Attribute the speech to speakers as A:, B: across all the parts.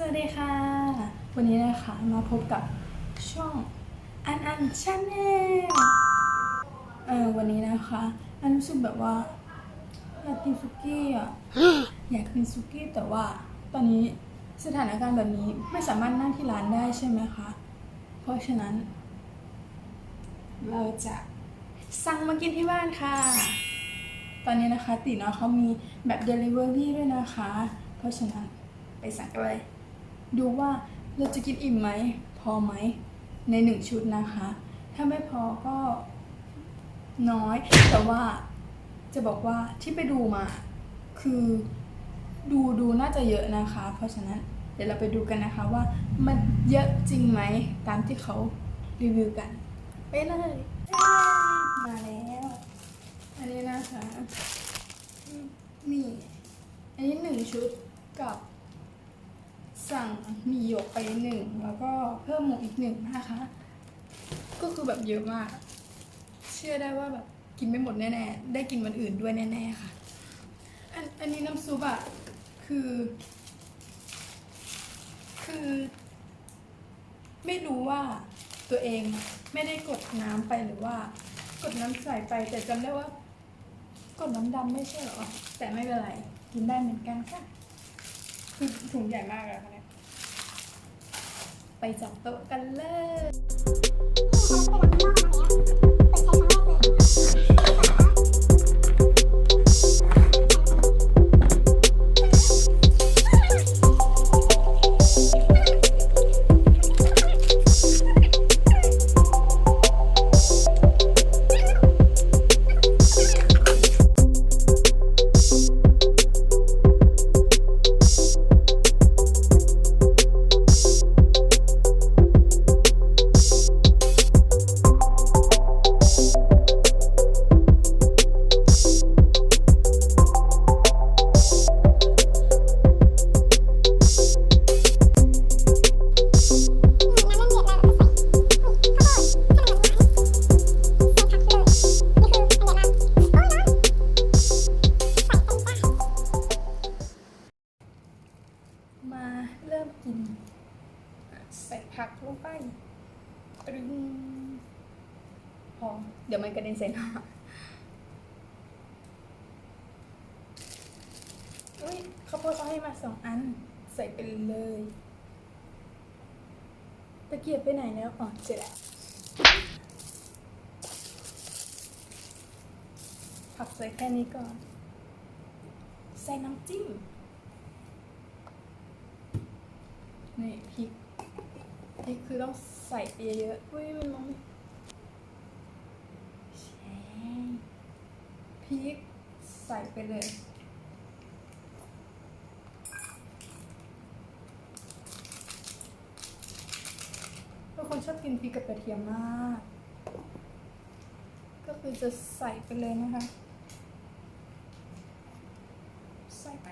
A: สวัสดีค่ะ วันนี้นะคะมาพบกับช่องอันอันชาแนลเออวันนี้นะคะอันรู้สึกแบบว่าอยากกินซุกี้อะอยากกินซุกี้แต่ว่าตอนนี้สถานการณ์แบบนี้ไม่สามารถนั่งที่ร้านได้ใช่ไหมคะ เพราะฉะนั้น เราจะสั่งมากินที่บ้านค่ะ ตอนนี้นะคะตีน้อยเขามีแบบ Delivery ด้วยนะคะ เพราะฉะนั้นไปสั่งกันเลย ดูว่าเราจะกินอิ่มไหม พอไหม ในหนึ่งชุดนะคะ ถ้าไม่พอก็น้อย แต่ว่าจะบอกว่าที่ไปดูมา คือดูดูน่าจะเยอะนะคะ เพราะฉะนั้นเดี๋ยวเราไปดูกันนะคะว่ามันเยอะจริงไหม ตามที่เขารีวิวกัน ไปเลย มาแล้ว อันนี้นะคะ นี่ อันนี้หนึ่งชุดกับ สั่งหมีหยกไปหนึ่งแล้วก็เพิ่มหมูอีกหนึ่งนะคะ ก็คือแบบเยอะมาก เชื่อได้ว่าแบบกินไม่หมดแน่ๆ ได้กินวันอื่นด้วยแน่ๆค่ะ อันอันนี้น้ำซุปอะคือ คือ ไม่รู้ว่าตัวเองไม่ได้กดน้ำไปหรือว่า กดน้ำใส่ไปแต่จำได้ว่ากดน้ำดำไม่ใช่หรอ แต่ไม่เป็นไร กินได้เหมือนกันค่ะ คือถุงใหญ่มากเลยค่ะเนี่ยไปจับโต๊ะกันเลย ลงไปปรึงพอเดี๋ยวมันกระเด็นใส่หน้าอุ้ยข้าวโพดเขาให้มาสองอัน ใส่ไปเลยตะเกียบไปไหนแล้วอ๋อเจอแล้วผักใส่แค่นี้ก่อน ใส่น้ำจิ้มนี่พริก พริกคือต้องใส่เยอะๆอุ้ยมันมองไม่แช่พริกใส่ไปเลยเป็นคนชอบกินพริกกับกระเทียมมาก ก็คือจะใส่ไปเลยนะคะ ใส่ไป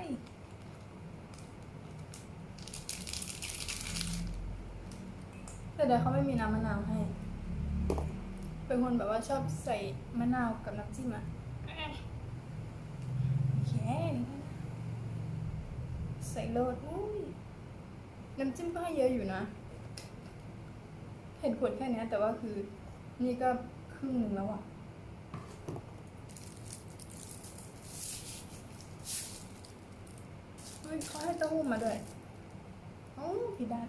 A: แต่เดี๋ยวเขาไม่มีน้ำมะนาวให้ เป็นคนแบบว่าชอบใส่มะนาวกับน้ำจิ้มอะโอเค ใส่โรดอุ้ยน้ำจิ้มก็ให้เยอะอยู่นะ เห็นขวดแค่นี้แต่ว่าคือ นี่ก็ครึ่งหนึ่งแล้วอะเฮ้ยเขาให้เต้าหู้มาด้วยโอ้พี่ดา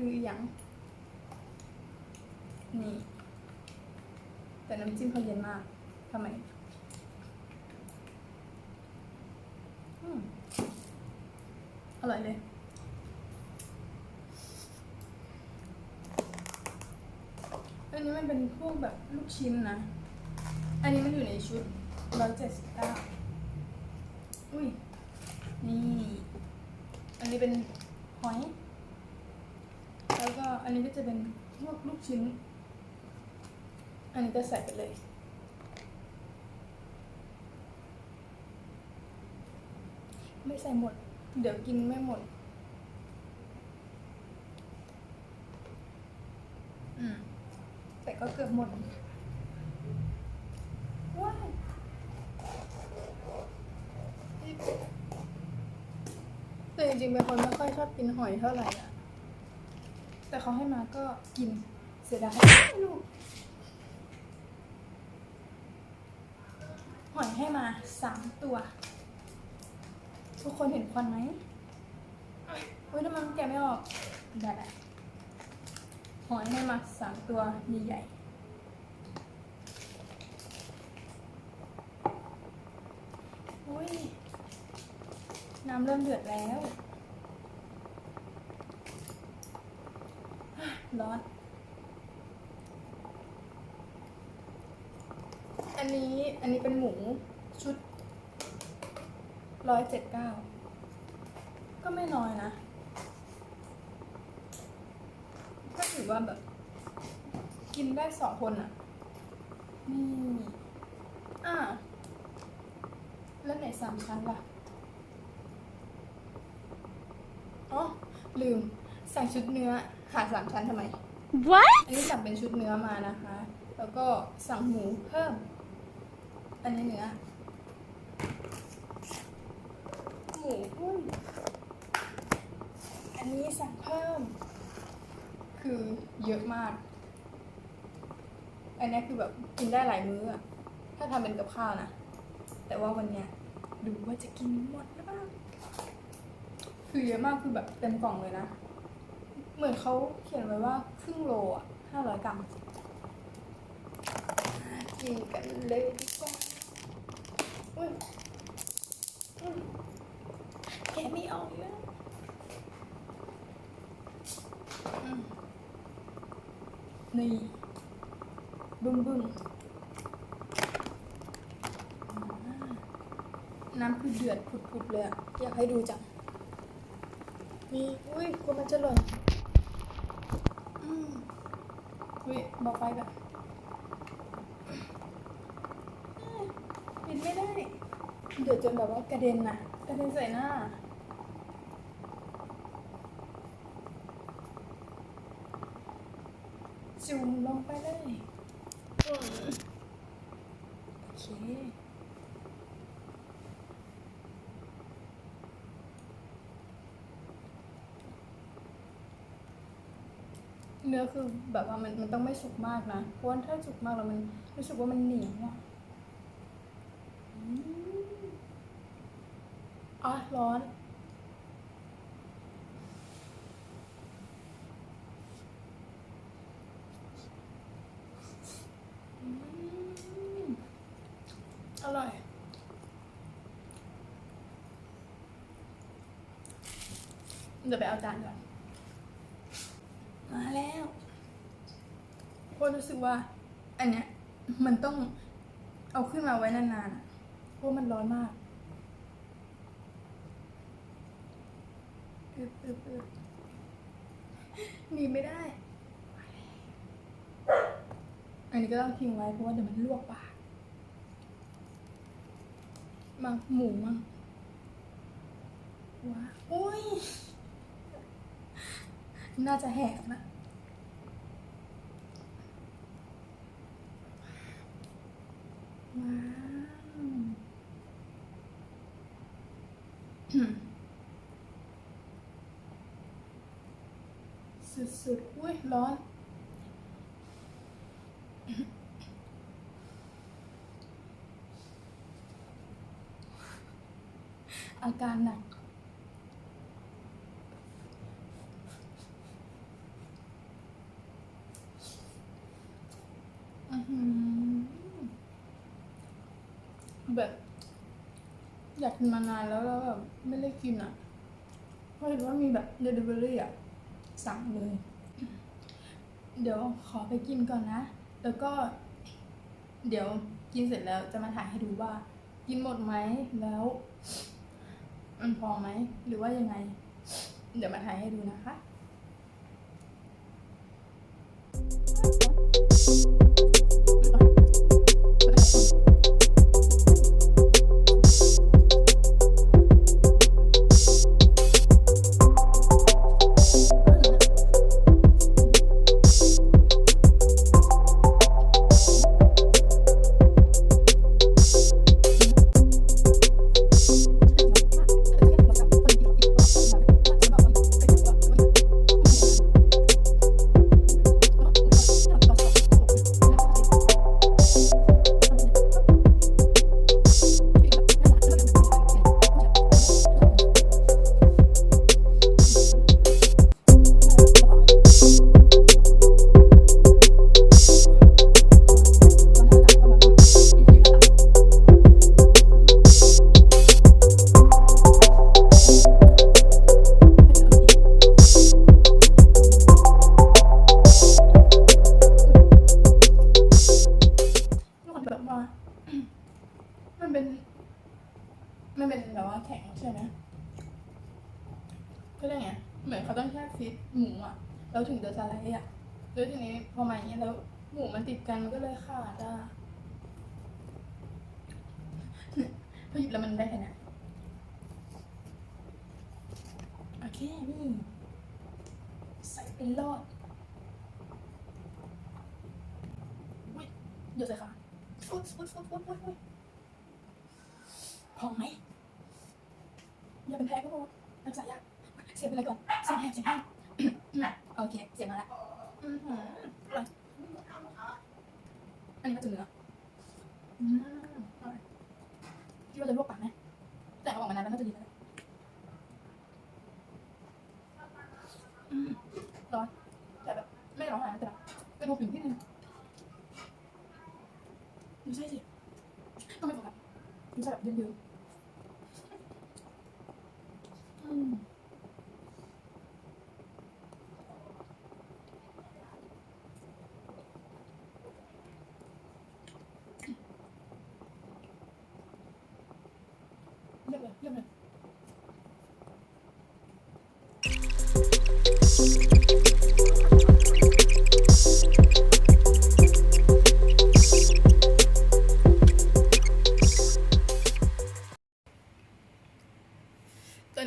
A: คืออย่างนี่ แต่น้ำจิ้มเขาเย็นมากทำไมอืมอร่อยเลย อันนี้มันเป็นพวกแบบลูกชิ้นนะ อันนี้มันอยู่ในชุดร้อยเจ็ดสิบเก้าอุ้ย นี่ อันนี้เป็นหอย แล้วก็อันนี้ก็จะเป็นพวกลูกชิ้น อันนี้ก็ใส่ไปเลยไม่ใส่หมด เดี๋ยวกินไม่หมด อืม แต่ก็เกือบหมด ว้ายแต่จริงๆเป็นคนไม่ค่อยชอบกินหอยเท่าไหร่อะ แต่เขาให้มาก็กินเสียดายลูก หอยให้มาสามตัว ทุกคนเห็นควันไหมเฮ้ยทำมันแกไม่ออกได้แหละหอยให้มาสามตัวใหญ่ๆอุ้ย น้ำเริ่มเดือดแล้ว ร้อน อันนี้อันนี้เป็นหมูชุดร้อยเจ็ดเก้าก็ไม่น้อยนะ ก็ถือว่าแบบ กินได้สองคนอะนี่อ่าแล้วไหนสามชั้นล่ะ อ๋อ ลืม สั่งชุดเนื้อ หาสามชั้นทำไม
B: What?
A: อันนี้สั่งเป็นชุดเนื้อมานะคะ แล้วก็สั่งหมูเพิ่ม อันนี้เนื้อ หมูอุ้ยอันนี้สั่งเพิ่ม คือเยอะมาก อันนี้คือแบบกินได้หลายมื้ออะถ้าทำเป็นกับข้าวนะ แต่ว่าวันเนี้ยดูว่าจะกินหมดหรือเปล่า คือเยอะมากคือแบบเต็มกล่องเลยนะ เหมือนเขาเขียนไว้ว่าครึ่งโลอะห้าร้อยกรัมกินกันเลยดีกว่าอุ้ยอุ้ยแกไม่ออกเลยอืมนี่บึ้งบึ้งน้ำคือเดือดผุดๆเลยอะอยากให้ดูจังมีอุ้ยกลัวมันจะหล่นอืมอุ้ย บอกไปแบบปิดไม่ได้ เดือดจนแบบว่ากระเด็นนะกระเด็นใส่หน้า จุ่มลงไปเลยอืมโอเค เนื้อคือแบบว่ามันมันต้องไม่สุกมากนะเพราะว่าถ้าสุกมากแล้วมันรู้สึกว่ามันเหนียวอะอะร้อนอืมอร่อยเดี๋ยวไปเอาจานก่อน มาแล้วเพ รู้สึกว่า อันเนี้ยมันต้องเอาขึ้นมาไว้นานๆ เพราะมันร้อนมากอึบอึบอึบหนีไม่ได้ อันนี้ก็ต้องทิ้งไว้เพราะว่าเดี๋ยวมันลวกปากมาหมูมั่งว้าอุ้ย น่าจะแหกนะ สุดๆอุ้ยร้อน อาการหนักอือหือแบบอยากกินมานานแล้วแล้วแบบไม่ได้กินอะเพราะเห็นว่ามีแบบ delivery อะ สั่งเลย เดี๋ยวขอไปกินก่อนนะ แล้วก็ เดี๋ยวกินเสร็จแล้วจะมาถ่ายให้ดูว่า กินหมดไหมแล้วมันพอไหม หรือว่ายังไง เดี๋ยวมาถ่ายให้ดูนะคะ ไหมก็ได้ไงเหมือนเขาต้องแค่ฟิตหมูอะแล้วถึงจะสไลด์อะแล้วทีนี้พอมาอย่างเงี้ยแล้วหมูมันติดกันมันก็เลยขาดอะพอหยิบแล้วมันได้แค่ไหนโอเคนี่ใส่เป็นรอดอุ้ยเดี๋ยวใส่ค่ะฟุดฟุดฟุดฟุดฟุดฟุดพอไหมอย่าเป็นแพ้ก็พอรักษายากเสียบ ไปก่อนเสียงแห้งเสียงแห้งโอเค เสียงมาแล้วอืมร้อนอันนี้ก็จะเนื้ออืมอร่อยคิดว่าจะลวกปากไหมแต่เอาออกมานานแล้วน่าจะดีแล้วร้อนแต่แบบไม่ร้อนขนาดนั้นแต่แบบเป็นโมผิวนิดนึงไม่ใช่สิต้องไม่โฟกัสไม่ใช่แบบเยืนๆอืม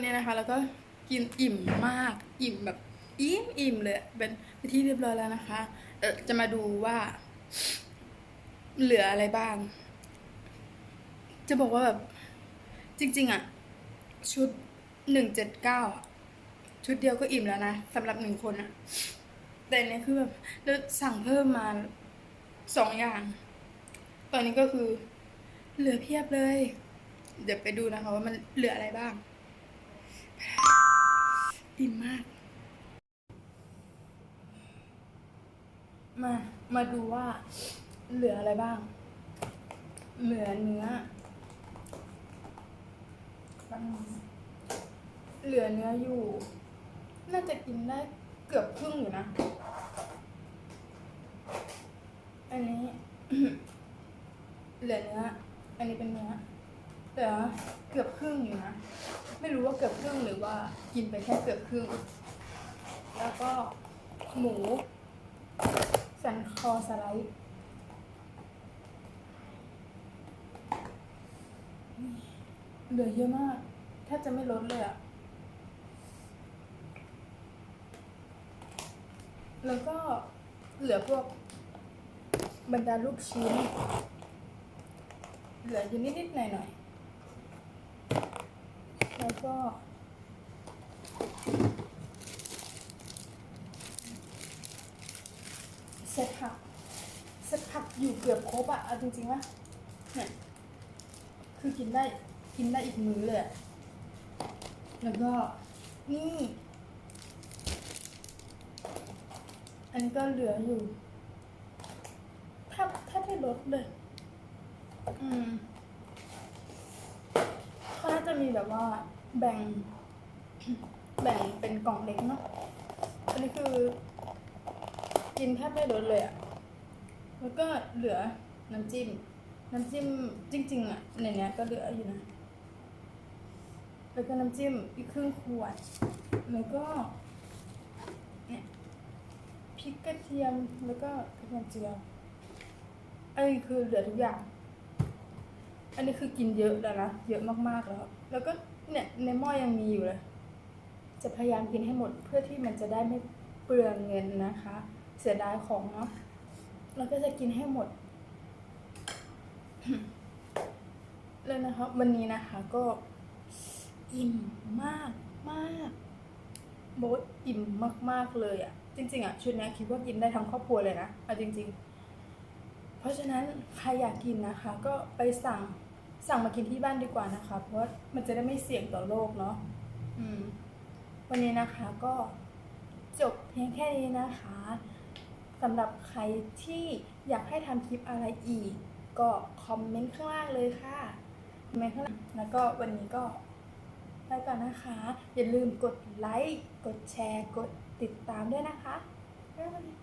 A: ตอนนี้นะคะ แล้วก็กินอิ่มมาก อิ่มแบบอิ่มอิ่มเลย เป็นไปที่เรียบร้อยแล้วนะคะเออจะมาดูว่า เหลืออะไรบ้าง จะบอกว่าแบบ จริง ๆอะชุดหนึ่งเจ็ดเก้าชุดเดียวก็อิ่มแล้วนะสำหรับหนึ่งคนอะแต่เนี้ยคือแบบแล้วสั่งเพิ่มมาสองอย่าง ตอนนี้ก็คือ เหลือเพียบเลย เดี๋ยวไปดูนะคะว่ามันเหลืออะไรบ้าง อิ่มมาก มา มาดูว่า เหลืออะไรบ้าง เหลือเนื้อ เหลือเนื้ออยู่ น่าจะกินได้เกือบครึ่งอยู่นะ อันนี้ เหลือเนื้อ อันนี้เป็นเนื้อ เหลือเกือบครึ่งอยู่นะ ไม่รู้ว่าเกือบครึ่งหรือว่ากินไปแค่เกือบครึ่ง แล้วก็หมู สันคอสไลด์เหลือเยอะมากแทบจะไม่ลดเลยอะแล้วก็เหลือพวกบรรดาลูกชิ้น เหลืออยู่นิดๆหน่อยๆ แล้วก็เซตผักเซตผักอยู่เกือบครบอะเอาจริงๆว่าเนี่ยคือกินได้กินได้อีกมื้อเลยอะแล้วก็นี่ อันก็เหลืออยู่แทบแทบไม่ลดเลย อืม แบบว่าแบ่ง แบ่งเป็นกล่องเล็กเนาะอันนี้คือ กินแทบไม่ลดเลยอะแล้วก็เหลือน้ำจิ้ม น้ำจิ้มจริง ๆอะในเนี้ยก็เหลืออยู่นะ แล้วก็น้ำจิ้มอีกครึ่งขวด แล้วก็เนี่ยพริกกระเทียมแล้วก็กระเทียมเจียวอันนี้คือเหลือทุกอย่าง อันนี้คือกินเยอะแล้วนะ เยอะมากๆแล้ว แล้วก็เนี่ยในหม้อยังมีอยู่เลย จะพยายามกินให้หมดเพื่อที่มันจะได้ไม่เปลืองเงินนะคะ เสียดายของเนาะ แล้วก็จะกินให้หมดเลยนะคะวันนี้นะคะก็อิ่มมากมากโบทอิ่มมาก ๆ เลยอะ่ะ จริง ๆอะ่ะชุดนี้คิดว่ากินได้ทั้งครอบครัวเลยนะเอาจริง ๆ เพราะฉะนั้นใครอยากกินนะคะ ก็ไปสั่ง สั่งมากินที่บ้านดีกว่านะคะ เพราะว่ามันจะได้ไม่เสี่ยงต่อโรคเนาะอืม วันนี้นะคะก็จบเพียงแค่นี้นะคะสำหรับใครที่อยากให้ทำคลิปอะไรอีก ก็คอมเมนต์ข้างล่างเลยค่ะคอมเมนต์ข้างล่างแล้วก็วันนี้ก็ไปก่อนนะคะ อย่าลืมกดไลค์ กดแชร์ กดติดตามด้วยนะคะบ๊ายบาย